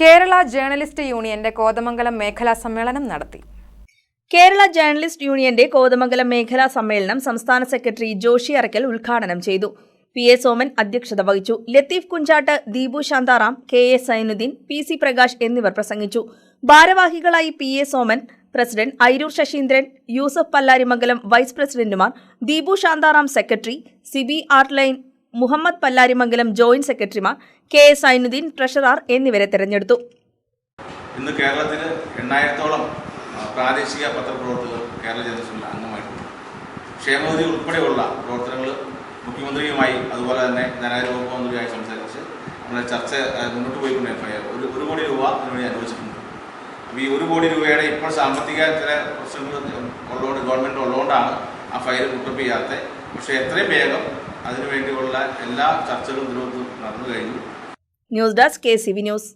Kerala journalist യൂണിയന്റെ കോതമംഗലം മേഖലാ സമ്മേളനം നടത്തി. കേരള ജേർണലിസ്റ്റ് യൂണിയന്റെ കോതമംഗലം മേഖലാ സമ്മേളനം സംസ്ഥാന സെക്രട്ടറി ജോഷി അറക്കൽ ഉദ്ഘാടനം ചെയ്തു. പി എ സോമൻ അധ്യക്ഷത വഹിച്ചു. Latheef Kunjattu Deepu Shantharam K A Sainuddeen P C Prakash എന്നിവർ പ്രസംഗിച്ചു. ഭാരവാഹികളായി P A Soman president Airoor Saseendran Yusuf Pallarimangalam vice പ്രസിഡന്റുമാർ Deepu Shantharam secretary Siby Artline Muhammad Pallarimangalam joint സെക്രട്ടറിമാർ കെ എസ് അയിനുദ്ദീൻ ട്രഷറർ എന്നിവരെ തെരഞ്ഞെടുത്തു. ഇന്ന് കേരളത്തിൽ എണ്ണായിരത്തോളം പ്രാദേശിക പത്രപ്രവർത്തകർ കേരള ജനറേഷനിൽ അംഗമായിട്ടുണ്ട്. ക്ഷേമനിധി ഉൾപ്പെടെയുള്ള പ്രവർത്തനങ്ങൾ മുഖ്യമന്ത്രിയുമായി അതുപോലെ തന്നെ ധനകാര്യ വകുപ്പ് മന്ത്രിയുമായി സംസാരിച്ച് നമ്മുടെ ചർച്ച മുന്നോട്ട് എഫ്ഐആർ. ഒരു ഒരു കോടി രൂപ അതിനുവേണ്ടി അനുവദിച്ചിട്ടുണ്ട്. അപ്പോൾ ഈ ഒരു കോടി രൂപയുടെ ഇപ്പോൾ സാമ്പത്തിക ചില പ്രശ്നങ്ങൾ ഉള്ളതുകൊണ്ട് ഗവൺമെന്റ് ഉള്ളതുകൊണ്ടാണ് ആ ഫയൽ മുട്ടപ്പ് ചെയ്യാത്തത്. പക്ഷേ എത്രയും വേഗം അതിനുവേണ്ടിയുള്ള എല്ലാ ചർച്ചകളും ഇതിനകത്ത് നടന്നു കഴിഞ്ഞു. News desk K C V news